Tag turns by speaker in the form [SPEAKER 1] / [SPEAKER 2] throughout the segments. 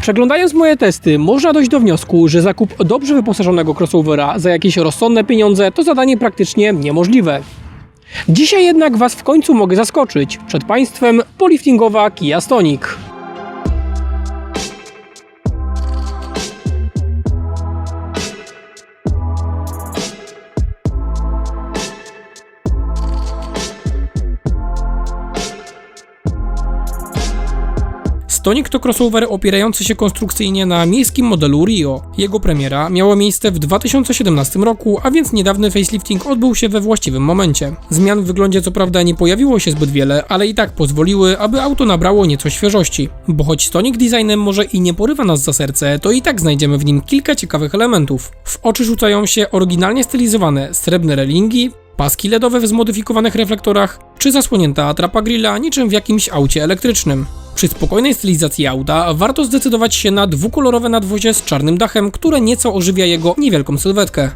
[SPEAKER 1] Przeglądając moje testy, można dojść do wniosku, że zakup dobrze wyposażonego crossovera za jakieś rozsądne pieniądze to zadanie praktycznie niemożliwe. Dzisiaj jednak Was w końcu mogę zaskoczyć. Przed Państwem poliftingowa Kia Stonic. Stonic to crossover opierający się konstrukcyjnie na miejskim modelu Rio. Jego premiera miała miejsce w 2017 roku, a więc niedawny facelifting odbył się we właściwym momencie. Zmian w wyglądzie co prawda nie pojawiło się zbyt wiele, ale i tak pozwoliły, aby auto nabrało nieco świeżości. Bo choć Stonic designem może i nie porywa nas za serce, to i tak znajdziemy w nim kilka ciekawych elementów. W oczy rzucają się oryginalnie stylizowane srebrne relingi, paski LEDowe w zmodyfikowanych reflektorach, czy zasłonięta atrapa grilla niczym w jakimś aucie elektrycznym. Przy spokojnej stylizacji auta warto zdecydować się na dwukolorowe nadwozie z czarnym dachem, które nieco ożywia jego niewielką sylwetkę.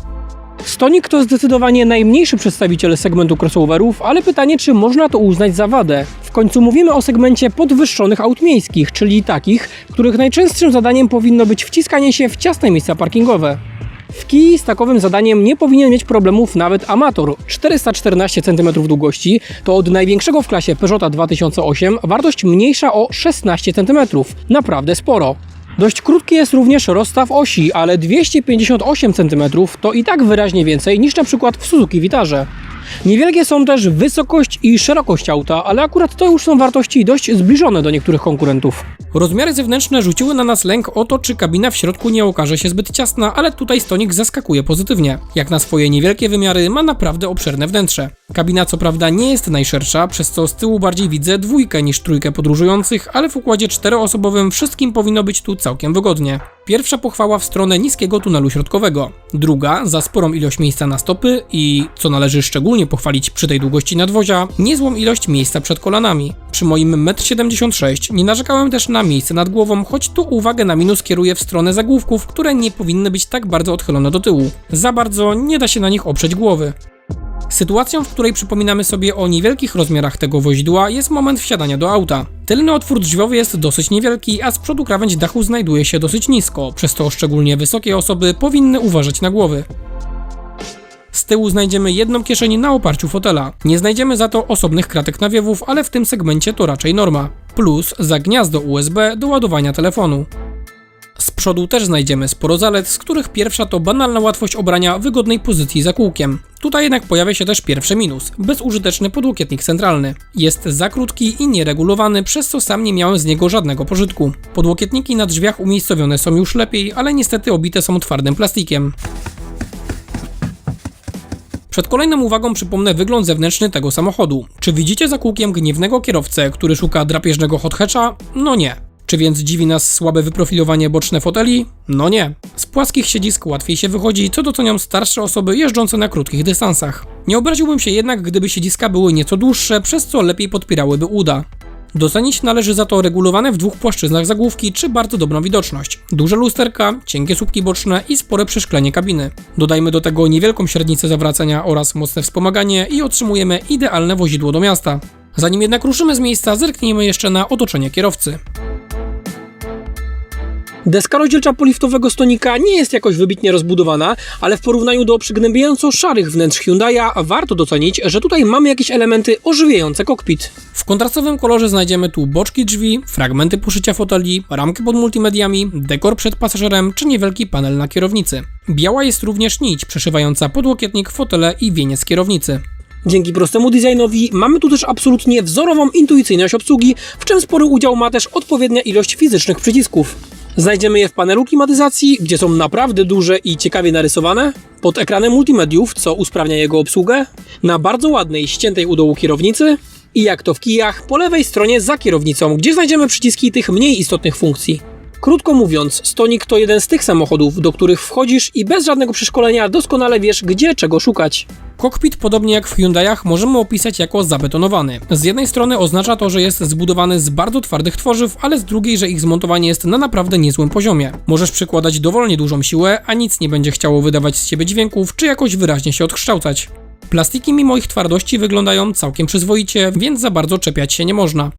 [SPEAKER 1] Stonic to zdecydowanie najmniejszy przedstawiciel segmentu crossoverów, ale pytanie, czy można to uznać za wadę. W końcu mówimy o segmencie podwyższonych aut miejskich, czyli takich, których najczęstszym zadaniem powinno być wciskanie się w ciasne miejsca parkingowe. W Kii z takowym zadaniem nie powinien mieć problemów nawet amator. 414 cm długości to od największego w klasie Peugeota 2008 wartość mniejsza o 16 cm. Naprawdę sporo. Dość krótki jest również rozstaw osi, ale 258 cm to i tak wyraźnie więcej niż na przykład w Suzuki Witarze. Niewielkie są też wysokość i szerokość auta, ale akurat to już są wartości dość zbliżone do niektórych konkurentów. Rozmiary zewnętrzne rzuciły na nas lęk o to, czy kabina w środku nie okaże się zbyt ciasna, ale tutaj Stonic zaskakuje pozytywnie. Jak na swoje niewielkie wymiary ma naprawdę obszerne wnętrze. Kabina co prawda nie jest najszersza, przez co z tyłu bardziej widzę dwójkę niż trójkę podróżujących, ale w układzie czteroosobowym wszystkim powinno być tu całkiem wygodnie. Pierwsza pochwała w stronę niskiego tunelu środkowego, druga za sporą ilość miejsca na stopy i, co należy szczególnie pochwalić przy tej długości nadwozia, niezłą ilość miejsca przed kolanami. Przy moim 1,76 m nie narzekałem też na miejsce nad głową, choć tu uwagę na minus kieruję w stronę zagłówków, które nie powinny być tak bardzo odchylone do tyłu. Za bardzo nie da się na nich oprzeć głowy. Sytuacją, w której przypominamy sobie o niewielkich rozmiarach tego woźdła jest moment wsiadania do auta. Tylny otwór drzwiowy jest dosyć niewielki, a z przodu krawędź dachu znajduje się dosyć nisko, przez to szczególnie wysokie osoby powinny uważać na głowy. Z tyłu znajdziemy jedną kieszeń na oparciu fotela. Nie znajdziemy za to osobnych kratek nawiewów, ale w tym segmencie to raczej norma. Plus za gniazdo USB do ładowania telefonu. Z przodu też znajdziemy sporo zalet, z których pierwsza to banalna łatwość obrania wygodnej pozycji za kółkiem. Tutaj jednak pojawia się też pierwszy minus bezużyteczny podłokietnik centralny. Jest za krótki i nieregulowany, przez co sam nie miałem z niego żadnego pożytku. Podłokietniki na drzwiach umiejscowione są już lepiej, ale niestety obite są twardym plastikiem. Przed kolejną uwagą przypomnę wygląd zewnętrzny tego samochodu. Czy widzicie za kółkiem gniewnego kierowcę, który szuka drapieżnego hot hatcha? No nie. Czy więc dziwi nas słabe wyprofilowanie boczne foteli? No nie. Z płaskich siedzisk łatwiej się wychodzi, co docenią starsze osoby jeżdżące na krótkich dystansach. Nie obraziłbym się jednak, gdyby siedziska były nieco dłuższe, przez co lepiej podpierałyby uda. Docenić należy za to regulowane w dwóch płaszczyznach zagłówki czy bardzo dobrą widoczność. Duże lusterka, cienkie słupki boczne i spore przeszklenie kabiny. Dodajmy do tego niewielką średnicę zawracania oraz mocne wspomaganie i otrzymujemy idealne wozidło do miasta. Zanim jednak ruszymy z miejsca, zerknijmy jeszcze na otoczenie kierowcy. Deska rozdzielcza poliftowego stonika nie jest jakoś wybitnie rozbudowana, ale w porównaniu do przygnębiająco szarych wnętrz Hyundai'a warto docenić, że tutaj mamy jakieś elementy ożywiające kokpit. W kontrastowym kolorze znajdziemy tu boczki drzwi, fragmenty puszycia foteli, ramkę pod multimediami, dekor przed pasażerem czy niewielki panel na kierownicy. Biała jest również nić przeszywająca podłokietnik, fotele i wieniec kierownicy. Dzięki prostemu designowi mamy tu też absolutnie wzorową intuicyjność obsługi, w czym spory udział ma też odpowiednia ilość fizycznych przycisków. Znajdziemy je w panelu klimatyzacji, gdzie są naprawdę duże i ciekawie narysowane, pod ekranem multimediów, co usprawnia jego obsługę, na bardzo ładnej, ściętej u dołu kierownicy i jak to w kijach, po lewej stronie za kierownicą, gdzie znajdziemy przyciski tych mniej istotnych funkcji. Krótko mówiąc, Stonik to jeden z tych samochodów, do których wchodzisz i bez żadnego przeszkolenia doskonale wiesz, gdzie czego szukać. Kokpit, podobnie jak w Hyundai'ach, możemy opisać jako zabetonowany. Z jednej strony oznacza to, że jest zbudowany z bardzo twardych tworzyw, ale z drugiej, że ich zmontowanie jest na naprawdę niezłym poziomie. Możesz przykładać dowolnie dużą siłę, a nic nie będzie chciało wydawać z siebie dźwięków, czy jakoś wyraźnie się odkształcać. Plastiki mimo ich twardości wyglądają całkiem przyzwoicie, więc za bardzo czepiać się nie można.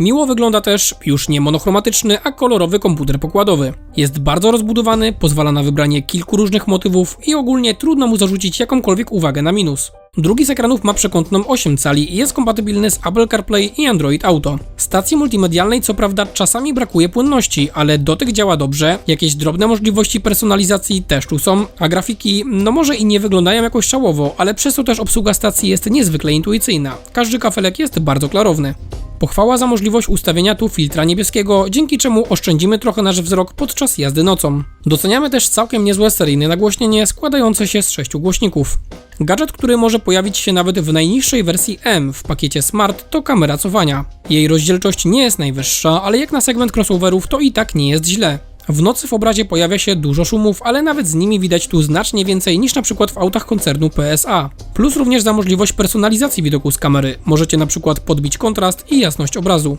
[SPEAKER 1] Miło wygląda też już nie monochromatyczny, a kolorowy komputer pokładowy. Jest bardzo rozbudowany, pozwala na wybranie kilku różnych motywów i ogólnie trudno mu zarzucić jakąkolwiek uwagę na minus. Drugi z ekranów ma przekątną 8 cali i jest kompatybilny z Apple CarPlay i Android Auto. Stacji multimedialnej co prawda czasami brakuje płynności, ale dotyk działa dobrze, jakieś drobne możliwości personalizacji też tu są, a grafiki no może i nie wyglądają jakoś szałowo, ale przez to też obsługa stacji jest niezwykle intuicyjna. Każdy kafelek jest bardzo klarowny. Pochwała za możliwość ustawienia tu filtra niebieskiego, dzięki czemu oszczędzimy trochę nasz wzrok podczas jazdy nocą. Doceniamy też całkiem niezłe seryjne nagłośnienie składające się z sześciu głośników. Gadżet, który może pojawić się nawet w najniższej wersji M w pakiecie Smart to kamera cofania. Jej rozdzielczość nie jest najwyższa, ale jak na segment crossoverów to i tak nie jest źle. W nocy w obrazie pojawia się dużo szumów, ale nawet z nimi widać tu znacznie więcej niż na przykład w autach koncernu PSA. Plus również za możliwość personalizacji widoku z kamery. Możecie na przykład podbić kontrast i jasność obrazu.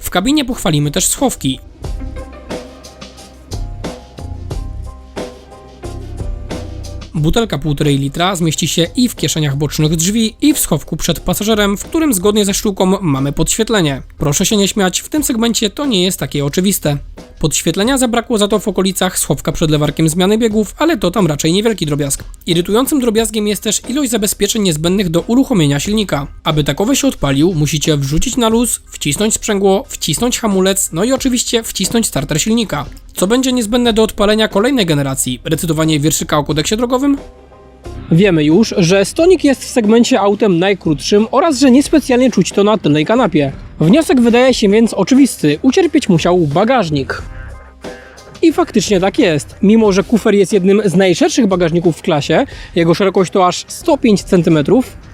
[SPEAKER 1] W kabinie pochwalimy też schowki. Butelka 1,5 litra zmieści się i w kieszeniach bocznych drzwi, i w schowku przed pasażerem, w którym zgodnie ze sztuką mamy podświetlenie. Proszę się nie śmiać, w tym segmencie to nie jest takie oczywiste. Podświetlenia zabrakło za to w okolicach schowka przed lewarkiem zmiany biegów, ale to tam raczej niewielki drobiazg. Irytującym drobiazgiem jest też ilość zabezpieczeń niezbędnych do uruchomienia silnika. Aby takowy się odpalił, musicie wrzucić na luz, wcisnąć sprzęgło, wcisnąć hamulec, no i oczywiście wcisnąć starter silnika. Co będzie niezbędne do odpalenia kolejnej generacji? Recytowanie wierszyka o kodeksie drogowym? Wiemy już, że Stonik jest w segmencie autem najkrótszym oraz że niespecjalnie czuć to na tylnej kanapie. Wniosek wydaje się więc oczywisty. Ucierpieć musiał bagażnik. I faktycznie tak jest. Mimo, że kufer jest jednym z najszerszych bagażników w klasie, jego szerokość to aż 105 cm,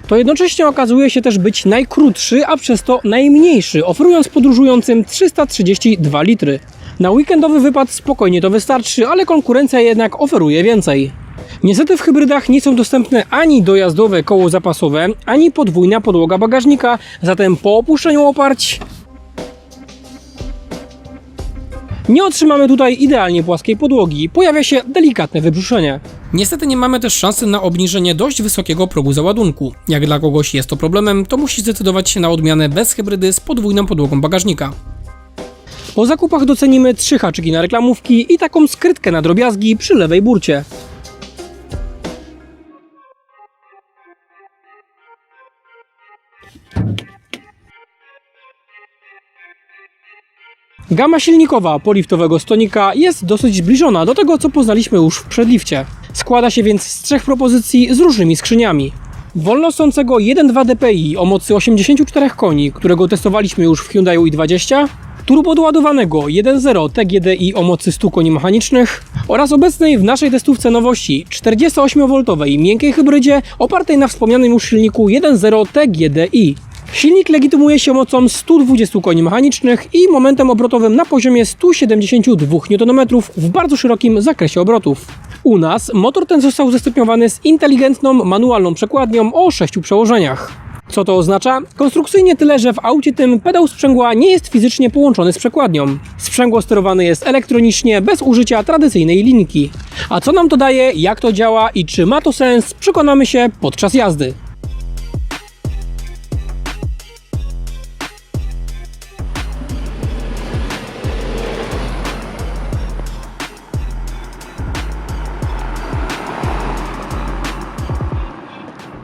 [SPEAKER 1] to jednocześnie okazuje się też być najkrótszy, a przez to najmniejszy, oferując podróżującym 332 litry. Na weekendowy wypad spokojnie to wystarczy, ale konkurencja jednak oferuje więcej. Niestety w hybrydach nie są dostępne ani dojazdowe koło zapasowe, ani podwójna podłoga bagażnika, zatem po opuszczeniu oparć nie otrzymamy tutaj idealnie płaskiej podłogi, pojawia się delikatne wybrzuszenie. Niestety nie mamy też szansy na obniżenie dość wysokiego progu załadunku. Jak dla kogoś jest to problemem, to musi zdecydować się na odmianę bez hybrydy z podwójną podłogą bagażnika. Po zakupach docenimy trzy haczyki na reklamówki i taką skrytkę na drobiazgi przy lewej burcie. Gama silnikowa poliftowego stonika jest dosyć zbliżona do tego, co poznaliśmy już w przedlifcie. Składa się więc z trzech propozycji z różnymi skrzyniami. Wolnosącego 1.2 DPI o mocy 84 koni, którego testowaliśmy już w Hyundai i20, turbodładowanego 1.0 TGDI o mocy 100 koni mechanicznych oraz obecnej w naszej testówce nowości 48V miękkiej hybrydzie opartej na wspomnianym już silniku 1.0 TGDI. Silnik legitymuje się mocą 120 koni mechanicznych i momentem obrotowym na poziomie 172 Nm w bardzo szerokim zakresie obrotów. U nas motor ten został zestopniowany z inteligentną manualną przekładnią o 6 przełożeniach. Co to oznacza? Konstrukcyjnie tyle, że w aucie tym pedał sprzęgła nie jest fizycznie połączony z przekładnią. Sprzęgło sterowane jest elektronicznie, bez użycia tradycyjnej linki. A co nam to daje, jak to działa i czy ma to sens, przekonamy się podczas jazdy.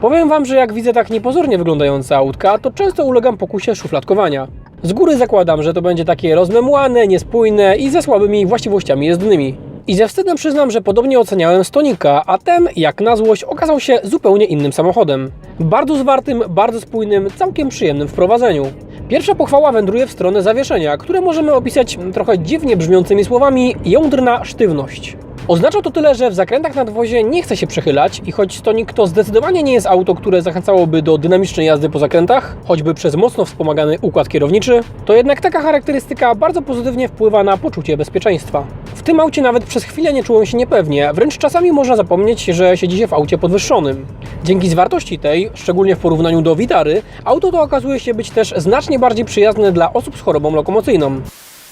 [SPEAKER 1] Powiem Wam, że jak widzę tak niepozornie wyglądające autka, to często ulegam pokusie szufladkowania. Z góry zakładam, że to będzie takie rozmemłane, niespójne i ze słabymi właściwościami jezdnymi. I ze wstydem przyznam, że podobnie oceniałem Stonika, a ten, jak na złość, okazał się zupełnie innym samochodem. Bardzo zwartym, bardzo spójnym, całkiem przyjemnym w prowadzeniu. Pierwsza pochwała wędruje w stronę zawieszenia, które możemy opisać trochę dziwnie brzmiącymi słowami jądrna sztywność. Oznacza to tyle, że w zakrętach na dwozie nie chce się przechylać i choć Stonik to zdecydowanie nie jest auto, które zachęcałoby do dynamicznej jazdy po zakrętach, choćby przez mocno wspomagany układ kierowniczy, to jednak taka charakterystyka bardzo pozytywnie wpływa na poczucie bezpieczeństwa. W tym aucie nawet przez chwilę nie czułem się niepewnie, wręcz czasami można zapomnieć, że siedzi się w aucie podwyższonym. Dzięki zwartości tej, szczególnie w porównaniu do Vitary, auto to okazuje się być też znacznie bardziej przyjazne dla osób z chorobą lokomocyjną.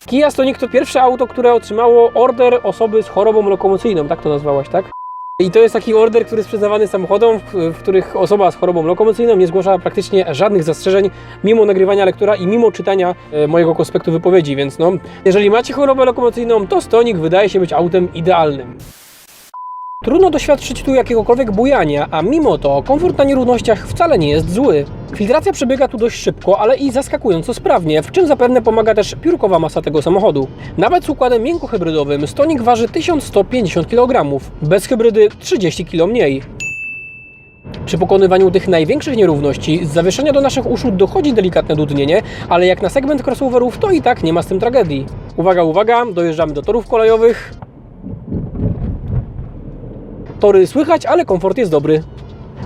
[SPEAKER 1] Kia Stonic to pierwsze auto, które otrzymało order osoby z chorobą lokomocyjną, tak to nazwałaś, tak? I to jest taki order, który jest sprzedawany samochodom, w, których osoba z chorobą lokomocyjną nie zgłasza praktycznie żadnych zastrzeżeń, mimo nagrywania lektora i mimo czytania e, mojego konspektu wypowiedzi, więc no, jeżeli macie chorobę lokomocyjną, to Stonik wydaje się być autem idealnym. Trudno doświadczyć tu jakiegokolwiek bujania, a mimo to komfort na nierównościach wcale nie jest zły. Filtracja przebiega tu dość szybko, ale i zaskakująco sprawnie, w czym zapewne pomaga też piórkowa masa tego samochodu. Nawet z układem miękkohybrydowym Stonik waży 1150 kg, bez hybrydy 30 kg mniej. Przy pokonywaniu tych największych nierówności z zawieszenia do naszych uszu dochodzi delikatne dudnienie, ale jak na segment crossoverów to i tak nie ma z tym tragedii. Uwaga, uwaga, dojeżdżamy do torów kolejowych. Tory słychać, ale komfort jest dobry.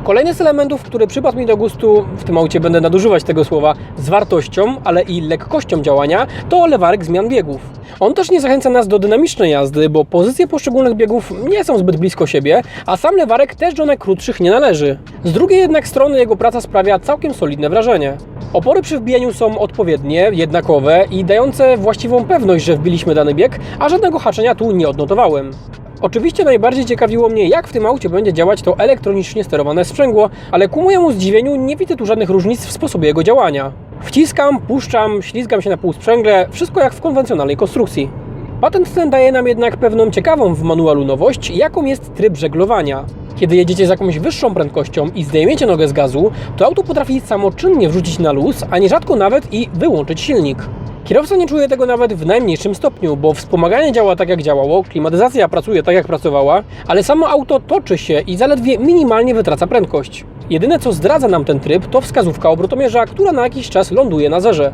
[SPEAKER 1] Kolejny z elementów, który przypadł mi do gustu, w tym aucie będę nadużywać tego słowa, z wartością, ale i lekkością działania, to lewarek zmian biegów. On też nie zachęca nas do dynamicznej jazdy, bo pozycje poszczególnych biegów nie są zbyt blisko siebie, a sam lewarek też do najkrótszych nie należy. Z drugiej jednak strony jego praca sprawia całkiem solidne wrażenie. Opory przy wbijaniu są odpowiednie, jednakowe i dające właściwą pewność, że wbiliśmy dany bieg, a żadnego haczenia tu nie odnotowałem. Oczywiście najbardziej ciekawiło mnie, jak w tym aucie będzie działać to elektronicznie sterowane sprzęgło, ale ku mojemu zdziwieniu nie widzę tu żadnych różnic w sposobie jego działania. Wciskam, puszczam, ślizgam się na półsprzęgle, wszystko jak w konwencjonalnej konstrukcji. Patent ten daje nam jednak pewną ciekawą w manualu nowość, jaką jest tryb żeglowania. Kiedy jedziecie z jakąś wyższą prędkością i zdejmiecie nogę z gazu, to auto potrafi samoczynnie wrzucić na luz, a nierzadko nawet i wyłączyć silnik. Kierowca nie czuje tego nawet w najmniejszym stopniu, bo wspomaganie działa tak jak działało, klimatyzacja pracuje tak jak pracowała, ale samo auto toczy się i zaledwie minimalnie wytraca prędkość. Jedyne co zdradza nam ten tryb to wskazówka obrotomierza, która na jakiś czas ląduje na zerze.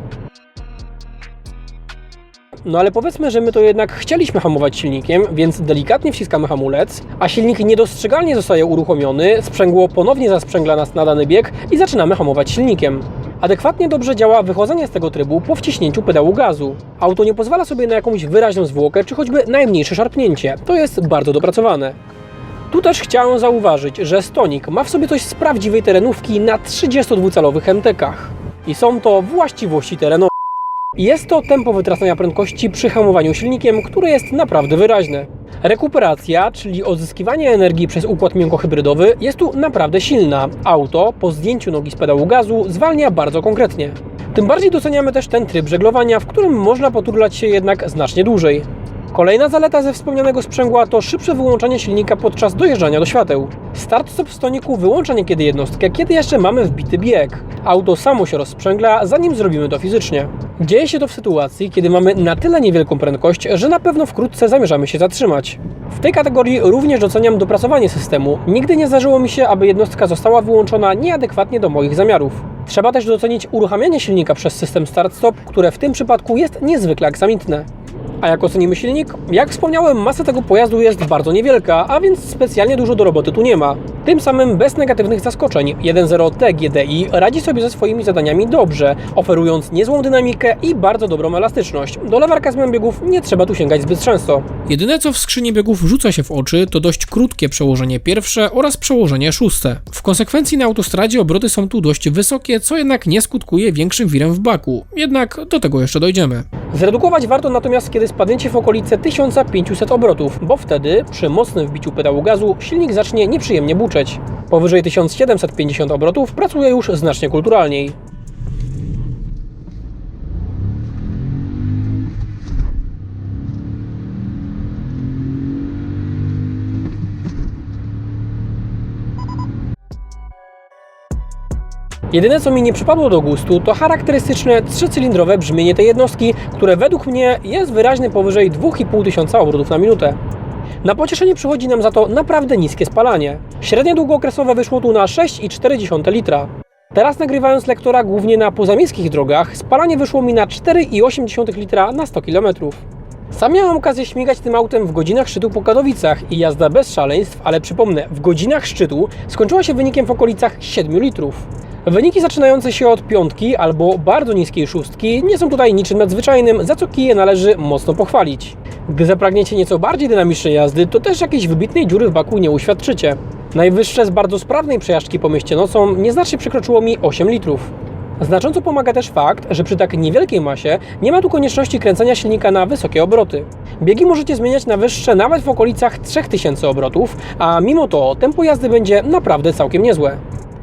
[SPEAKER 1] No ale powiedzmy, że my to jednak chcieliśmy hamować silnikiem, więc delikatnie wciskamy hamulec, a silnik niedostrzegalnie zostaje uruchomiony, sprzęgło ponownie zasprzęgla nas na dany bieg i zaczynamy hamować silnikiem. Adekwatnie dobrze działa wychodzenie z tego trybu po wciśnięciu pedału gazu. Auto nie pozwala sobie na jakąś wyraźną zwłokę czy choćby najmniejsze szarpnięcie. To jest bardzo dopracowane. Tu też chciałem zauważyć, że Stonik ma w sobie coś z prawdziwej terenówki na 32-calowych MTK-ach. I są to właściwości terenowe. Jest to tempo wytracania prędkości przy hamowaniu silnikiem, które jest naprawdę wyraźne. Rekuperacja, czyli odzyskiwanie energii przez układ miękkohybrydowy, jest tu naprawdę silna. Auto po zdjęciu nogi z pedału gazu zwalnia bardzo konkretnie. Tym bardziej doceniamy też ten tryb żeglowania, w którym można poturlać się jednak znacznie dłużej. Kolejna zaleta ze wspomnianego sprzęgła to szybsze wyłączanie silnika podczas dojeżdżania do świateł. Start-stop w stoniku wyłącza niekiedy jednostkę, kiedy jeszcze mamy wbity bieg. Auto samo się rozsprzęgla, zanim zrobimy to fizycznie. Dzieje się to w sytuacji, kiedy mamy na tyle niewielką prędkość, że na pewno wkrótce zamierzamy się zatrzymać. W tej kategorii również doceniam dopracowanie systemu. Nigdy nie zdarzyło mi się, aby jednostka została wyłączona nieadekwatnie do moich zamiarów. Trzeba też docenić uruchamianie silnika przez system start-stop, które w tym przypadku jest niezwykle aksamitne. A jak ocenimy silnik? Jak wspomniałem, masa tego pojazdu jest bardzo niewielka, a więc specjalnie dużo do roboty tu nie ma. Tym samym bez negatywnych zaskoczeń 1.0T GDI radzi sobie ze swoimi zadaniami dobrze, oferując niezłą dynamikę i bardzo dobrą elastyczność. Do lewarka zmian biegów nie trzeba tu sięgać zbyt często. Jedyne co w skrzyni biegów rzuca się w oczy to dość krótkie przełożenie pierwsze oraz przełożenie szóste. W konsekwencji na autostradzie obroty są tu dość wysokie, co jednak nie skutkuje większym wirem w baku. Jednak do tego jeszcze dojdziemy. Zredukować warto natomiast, kiedy spadniecie w okolice 1500 obrotów, bo wtedy przy mocnym wbiciu pedału gazu silnik zacznie nieprzyjemnie buczeć. Powyżej 1750 obrotów pracuje już znacznie kulturalniej. Jedyne co mi nie przypadło do gustu to charakterystyczne trzycylindrowe brzmienie tej jednostki, które według mnie jest wyraźnie powyżej 2500 obrotów na minutę. Na pocieszenie przychodzi nam za to naprawdę niskie spalanie. Średnie długookresowe wyszło tu na 6,4 litra. Teraz nagrywając lektora głównie na pozamieckich drogach, spalanie wyszło mi na 4,8 litra na 100 km. Sam miałem okazję śmigać tym autem w godzinach szczytu po Katowicach i jazda bez szaleństw, ale przypomnę, w godzinach szczytu skończyła się wynikiem w okolicach 7 litrów. Wyniki zaczynające się od piątki albo bardzo niskiej szóstki nie są tutaj niczym nadzwyczajnym, za co kije należy mocno pochwalić. Gdy zapragniecie nieco bardziej dynamicznej jazdy, to też jakiejś wybitnej dziury w baku nie uświadczycie. Najwyższe z bardzo sprawnej przejażdżki po mieście nocą nieznacznie przekroczyło mi 8 litrów. Znacząco pomaga też fakt, że przy tak niewielkiej masie nie ma tu konieczności kręcenia silnika na wysokie obroty. Biegi możecie zmieniać na wyższe nawet w okolicach 3000 obrotów, a mimo to tempo jazdy będzie naprawdę całkiem niezłe.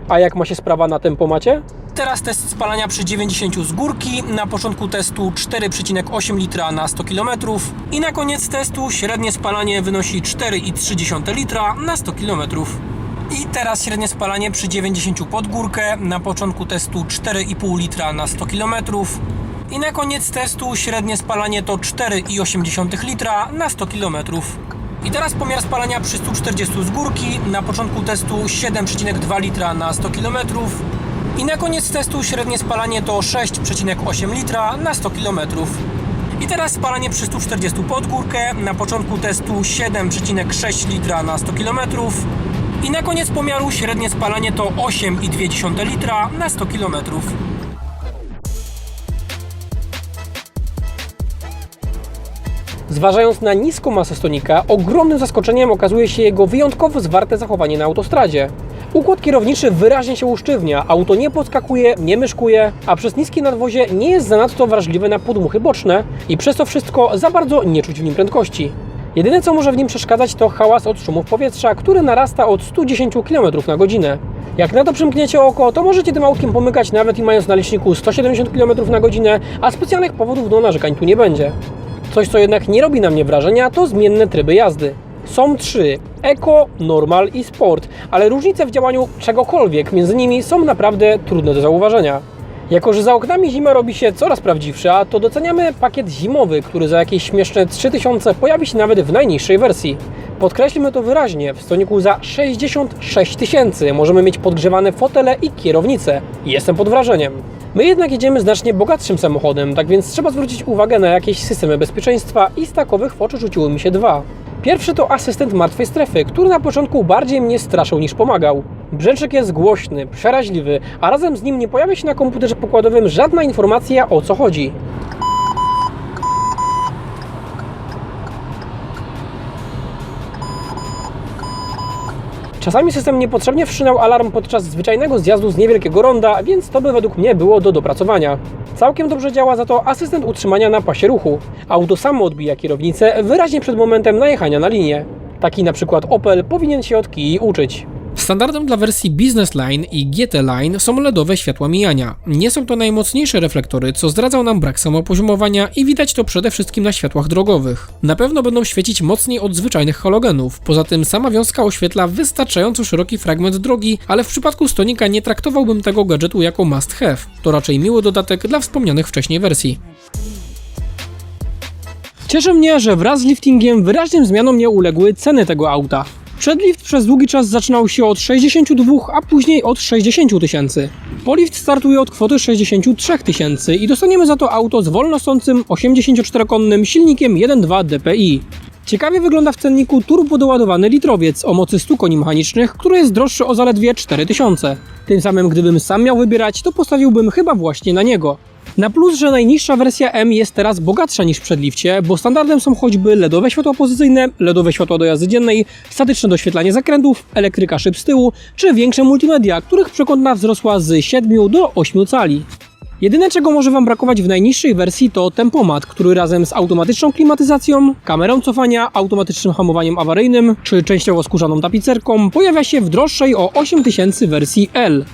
[SPEAKER 1] A jak ma się sprawa na tempomacie? Teraz test spalania przy 90 z górki, na początku testu 4,8 litra na 100 km i na koniec testu średnie spalanie wynosi 4,3 litra na 100 km. I teraz średnie spalanie przy 90 pod górkę, na początku testu 4,5 litra na 100 km i na koniec testu średnie spalanie to 4,8 litra na 100 km. I teraz pomiar spalania przy 140 z górki, na początku testu 7,2 litra na 100 km i na koniec testu średnie spalanie to 6,8 litra na 100 km. I teraz spalanie przy 140 pod górkę, na początku testu 7,6 litra na 100 km i na koniec pomiaru średnie spalanie to 8,2 litra na 100 km. Zważając na niską masę stonika, ogromnym zaskoczeniem okazuje się jego wyjątkowo zwarte zachowanie na autostradzie. Układ kierowniczy wyraźnie się usztywnia, auto nie podskakuje, nie myszkuje, a przez niskie nadwozie nie jest zanadto wrażliwe na podmuchy boczne i przez to wszystko za bardzo nie czuć w nim prędkości. Jedyne co może w nim przeszkadzać to hałas od szumów powietrza, który narasta od 110 km na godzinę. Jak na to przymkniecie oko, to możecie tym autkiem pomykać nawet i mając na liczniku 170 km na godzinę, a specjalnych powodów do narzekań tu nie będzie. Coś, co jednak nie robi na mnie wrażenia, to zmienne tryby jazdy. Są trzy: Eco, Normal i Sport, ale różnice w działaniu czegokolwiek między nimi są naprawdę trudne do zauważenia. Jako, że za oknami zima robi się coraz prawdziwsza, to doceniamy pakiet zimowy, który za jakieś śmieszne 3000 pojawi się nawet w najniższej wersji. Podkreślmy to wyraźnie, w stoniku za 66 tysięcy możemy mieć podgrzewane fotele i kierownice. Jestem pod wrażeniem. My jednak jedziemy znacznie bogatszym samochodem, tak więc trzeba zwrócić uwagę na jakieś systemy bezpieczeństwa i z takowych w oczy rzuciły mi się dwa. Pierwszy to asystent martwej strefy, który na początku bardziej mnie straszył niż pomagał. Brzęczek jest głośny, przeraźliwy, a razem z nim nie pojawia się na komputerze pokładowym żadna informacja o co chodzi. Czasami system niepotrzebnie wszczynał alarm podczas zwyczajnego zjazdu z niewielkiego ronda, więc to by według mnie było do dopracowania. Całkiem dobrze działa za to asystent utrzymania na pasie ruchu. Auto samo odbija kierownicę wyraźnie przed momentem najechania na linię. Taki na przykład Opel powinien się od kij uczyć. Standardem dla wersji Business Line i GT Line są LEDowe światła mijania. Nie są to najmocniejsze reflektory, co zdradzał nam brak samopoziomowania i widać to przede wszystkim na światłach drogowych. Na pewno będą świecić mocniej od zwyczajnych halogenów. Poza tym sama wiązka oświetla wystarczająco szeroki fragment drogi, ale w przypadku stonika nie traktowałbym tego gadżetu jako must have. To raczej miły dodatek dla wspomnianych wcześniej wersji. Cieszy mnie, że wraz z liftingiem wyraźnym zmianom nie uległy ceny tego auta. Przedlift przez długi czas zaczynał się od 62, a później od 60 tysięcy. Polift startuje od kwoty 63 tysięcy i dostaniemy za to auto z wolnosącym 84-konnym silnikiem 1.2 DPI. Ciekawie wygląda w cenniku turbodoładowany litrowiec o mocy 100 koni mechanicznych, który jest droższy o zaledwie 4000. Tym samym gdybym sam miał wybierać, to postawiłbym chyba właśnie na niego. Na plus, że najniższa wersja M jest teraz bogatsza niż w przedlifcie, bo standardem są choćby LEDowe światła pozycyjne, LEDowe światła do jazdy dziennej, statyczne doświetlanie zakrętów, elektryka szyb z tyłu, czy większe multimedia, których przekątna wzrosła z 7 do 8 cali. Jedyne czego może Wam brakować w najniższej wersji to tempomat, który razem z automatyczną klimatyzacją, kamerą cofania, automatycznym hamowaniem awaryjnym czy częściowo skórzaną tapicerką pojawia się w droższej o 8000 wersji L.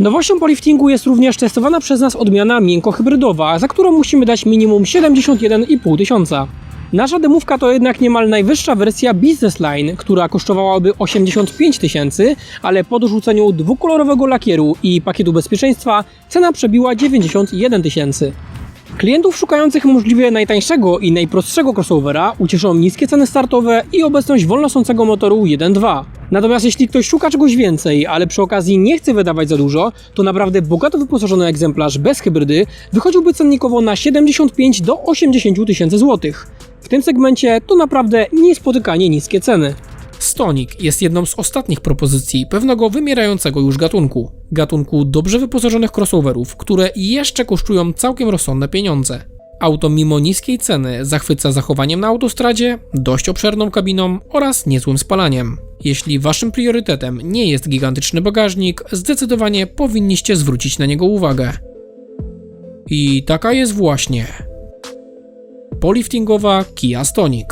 [SPEAKER 1] Nowością po liftingu jest również testowana przez nas odmiana miękko-hybrydowa, za którą musimy dać minimum 71,5 tysiąca. Nasza demówka to jednak niemal najwyższa wersja Business Line, która kosztowałaby 85 tysięcy, ale po dorzuceniu dwukolorowego lakieru i pakietu bezpieczeństwa cena przebiła 91 tysięcy. Klientów szukających możliwie najtańszego i najprostszego crossovera ucieszą niskie ceny startowe i obecność wolnosącego motoru 1.2. Natomiast jeśli ktoś szuka czegoś więcej, ale przy okazji nie chce wydawać za dużo, to naprawdę bogato wyposażony egzemplarz bez hybrydy wychodziłby cennikowo na 75 do 80 tysięcy złotych. W tym segmencie to naprawdę niespotykanie niskie ceny. Stonik jest jedną z ostatnich propozycji pewnego wymierającego już gatunku. Gatunku dobrze wyposażonych crossoverów, które jeszcze kosztują całkiem rozsądne pieniądze. Auto mimo niskiej ceny zachwyca zachowaniem na autostradzie, dość obszerną kabiną oraz niezłym spalaniem. Jeśli waszym priorytetem nie jest gigantyczny bagażnik, zdecydowanie powinniście zwrócić na niego uwagę. I taka jest właśnie poliftingowa Kia Stonic.